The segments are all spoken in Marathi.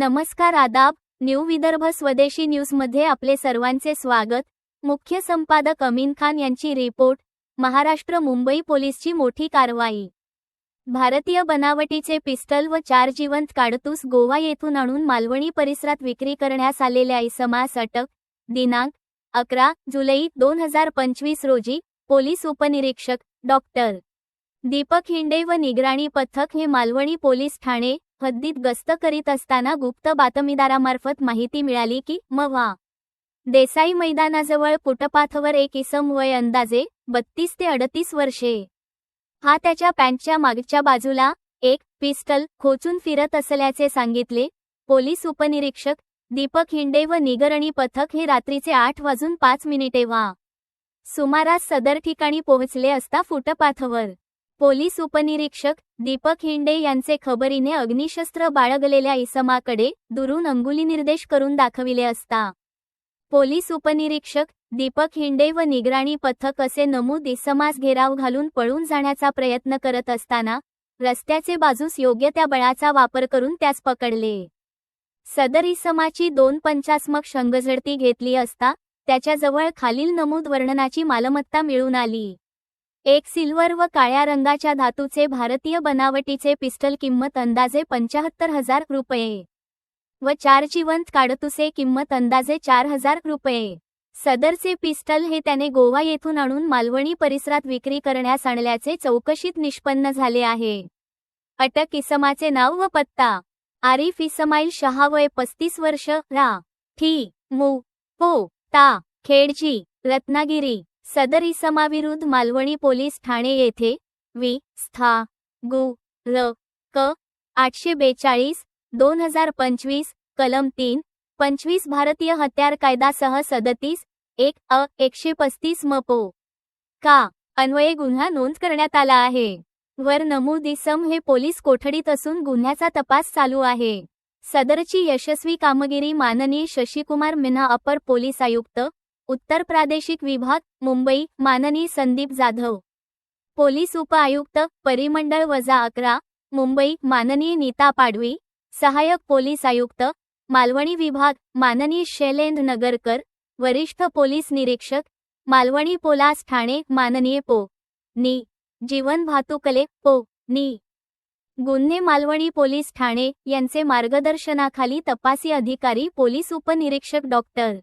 नमस्कार आदाब न्यू विदर्भ स्वदेशी न्यूजमध्ये आपले सर्वांचे स्वागत. मुख्य संपादक अमीन खान यांची रिपोर्ट महाराष्ट्र मुंबई पोलीसची मोठी कारवाई. भारतीय बनावटीचे पिस्टल व चार जिवंत काडतूस गोवा येथून आणून मालवणी परिसरात विक्री करण्यास आलेल्या इसमास अटक दिनांक अकरा जुलै दोन हजार पंचवीस रोजी पोलीस उपनिरीक्षक डॉक्टर. दीपक हिंडे व निगराणी पथक हे मालवणी पोलीस ठाणे हद्दीत गस्त करीत असताना गुप्त बातमीदारामार्फत माहिती मिळाली की मव्हा देसाई मैदानाजवळ फुटपाथवर एक इसम वय अंदाजे बत्तीस ते अडतीस वर्षे. हा त्याच्या पॅन्टच्या मागच्या बाजूला एक पिस्टल खोचून फिरत असल्याचे सांगितले पोलीस उपनिरीक्षक दीपक हिंडे व निगरणी पथक हे रात्रीचे आठ वाजून पाच मिनिटे वा. सुमारास सदर ठिकाणी पोहोचले असता फुटपाथवर. पोलीस उपनिरीक्षक दीपक हिंडे यांचे खबरीने अग्निशस्त्र बाळगलेल्या इसमाकडे दुरून अंगुली निर्देश करून दाखविले असता. पोलीस उपनिरीक्षक दीपक हिंडे व निगराणी पथक असे नमूद इसमास घेराव घालून पळून जाण्याचा प्रयत्न करत असताना रस्त्याचे बाजूस योग्य त्या बळाचा वापर करून त्यास पकडले. सदर इसमाची दोन पंचास्मक शंगझडती घेतली असता त्याच्याजवळ खालील नमूद वर्णनाची मालमत्ता मिळून आली. एक सिल्वर व काळ्या रंगाच्या धातूचे भारतीय बनावटीचे पिस्टल किंमत अंदाजे पंचाहत्तर हजार रुपये. व चार जिवंत काडतुसे किंमत अंदाजे चार हजार रुपये. सदरचे पिस्टल हे त्याने गोवा येथून आणून मालवणी परिसरात विक्री करण्यास आणल्याचे चौकशीत निष्पन्न झाले आहे. अटक इसमाचे नाव व पत्ता. आरिफ इस्माईल शहा वय पस्तीस वर्ष रा. ठी. मु. पो. ता. खेडजी रत्नागिरी. सदर इसमाविरुद्ध मालवणी पोलीस ठाणे येथे वि. स्था. गु. र. क. आठशे बेचाळीस दोन हजार पंचवीस कलम तीन पंचवीस भारतीय हत्यार कायदासह सदतीस एक अ एकशे पस्तीस मपो का? अन्वये गुन्हा नोंद करण्यात आला आहे. वर नमूद इसम हे पोलीस कोठडीत असून गुन्ह्याचा तपास चालू आहे. सदरची यशस्वी कामगिरी माननीय शशिकुमार मिन्हा अपर पोलीस आयुक्त उत्तर प्रादेशिक विभाग मुंबई माननी संदीप जाधव. पोलीस उप आयुक्त परिमंडळ वजा अकरा मुंबई माननीय नीता पाडवी सहाय्यक पोलीस आयुक्त मालवणी विभाग माननीय शैलेंद्र नगरकर वरिष्ठ पोलीस निरीक्षक मालवणी पोलास ठाणे माननीय पो. नी. जीवन भातुकले पो. नी. गुन्हे मालवणी पोलीस ठाणे यांचे मार्गदर्शनाखाली तपासी अधिकारी पोलीस उपनिरीक्षक डॉक्टर.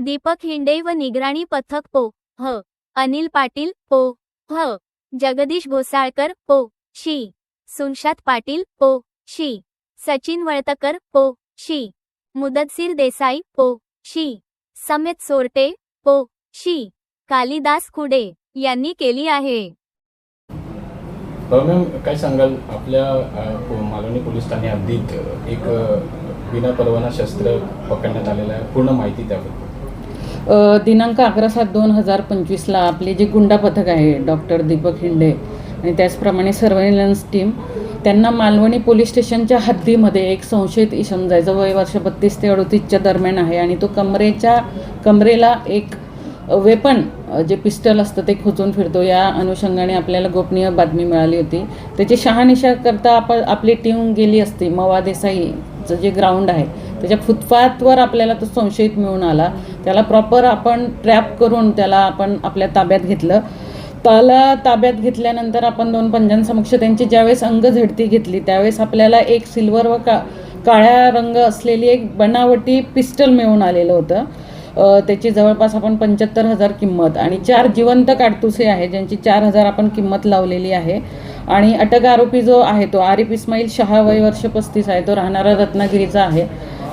दीपक हिंडे व निगराणी पथक पो. ह. अनिल पाटील पो. ह. जगदीश घोसाळकर पो. शी. सुनशात पाटील पो. शी. सचिन वळतकर पो. शी. मुदतसीर देसाई पो. शी. समेत सोरटे पो. शी. कालिदास खुडे यांनी केली आहे. मॅम काय सांगाल? आपल्या मालवणी पोलीस ठाणे हद्दीत एक विना परवाना शस्त्र पकडण्यात आलेलं आहे. पूर्ण माहिती त्याबद्दल. दिनांक अकरा सात दोन हजार पंचवीसला आपले जे गुंडा पथक आहे डॉक्टर दीपक हिंडे आणि त्याचप्रमाणे सर्व्हेलन्स टीम त्यांना मालवणी पोलीस स्टेशनच्या हद्दीमध्ये एक संशयित इसम जायचं. वय वर्ष बत्तीस ते अडतीसच्या दरम्यान आहे आणि तो कमरेच्या कमरेला एक वेपन जे पिस्टल असतं ते खोचून फिरतो. या अनुषंगाने आपल्याला गोपनीय बातमी मिळाली होती. त्याची शहानिशा करता आपण आपली टीम गेली असती. मवा देसाईचं जे ग्राउंड आहे त्याच्या फुटपाथवर आपल्याला तो संशयित मिळून आला. त्याला प्रॉपर आपण ट्रॅप करून त्याला आपण आपल्या ताब्यात घेतलं. त्याला ताब्यात घेतल्यानंतर आपण दोन पंजांसमक्ष त्यांची ज्यावेळेस अंग झडती घेतली त्यावेळेस आपल्याला एक सिल्वर व का काळ्या रंग असलेली एक बनावटी पिस्टल मिळून आलेलं होतं. त्याची जवळपास आपण पंच्याहत्तर हजार किंमत आणि चार जिवंत काडतुसे आहे ज्यांची चार हजार आपण किंमत लावलेली आहे. आणि अटक आरोपी जो आहे तो आरिफ इस्माईल शहा वय वर्ष पस्तीस आहे. तो राहणारा रत्नागिरीचा आहे.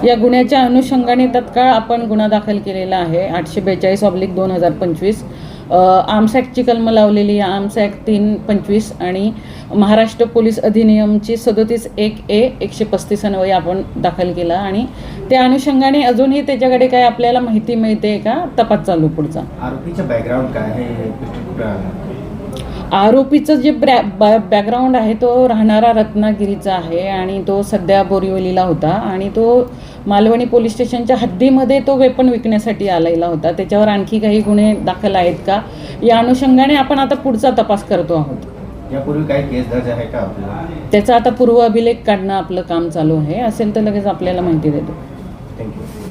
या गुन्ह्याच्या अनुषंगाने तत्काळ आपण गुन्हा दाखल केलेला आहे. आठशे बेचाळीस ऑब्लिक दोन हजार पंचवीस. आर्म्स कलम कलमं लावलेली आहे. आर्म्स ॲक्ट तीन पंचवीस आणि महाराष्ट्र पोलीस अधिनियमची सदोतीस एक ए एकशे पस्तीस अन्वये आपण दाखल केला. आणि त्या अनुषंगाने अजूनही त्याच्याकडे काय आपल्याला माहिती मिळते का? तपास चालू पुढचा. आरोपीचा बॅकग्राऊंड काय आरोपीचं जे ब्रॅ बॅ बॅकग्राऊंड आहे तो राहणारा रत्नागिरीचा आहे आणि तो सध्या बोरिवलीला होता आणि तो मालवणी पोलीस स्टेशनच्या हद्दीमध्ये तो वेपन विकण्यासाठी आलेला होता. त्याच्यावर आणखी काही गुन्हे दाखल आहेत का? या अनुषंगाने आपण आता पुढचा तपास करतो आहोत. यापूर्वी काही केस दर्ज आहे का आपल्याला? त्याचा आता पूर्व अभिलेख काढणं आपलं काम चालू आहे. असेल तर लगेच आपल्याला माहिती देतो. थँक्यू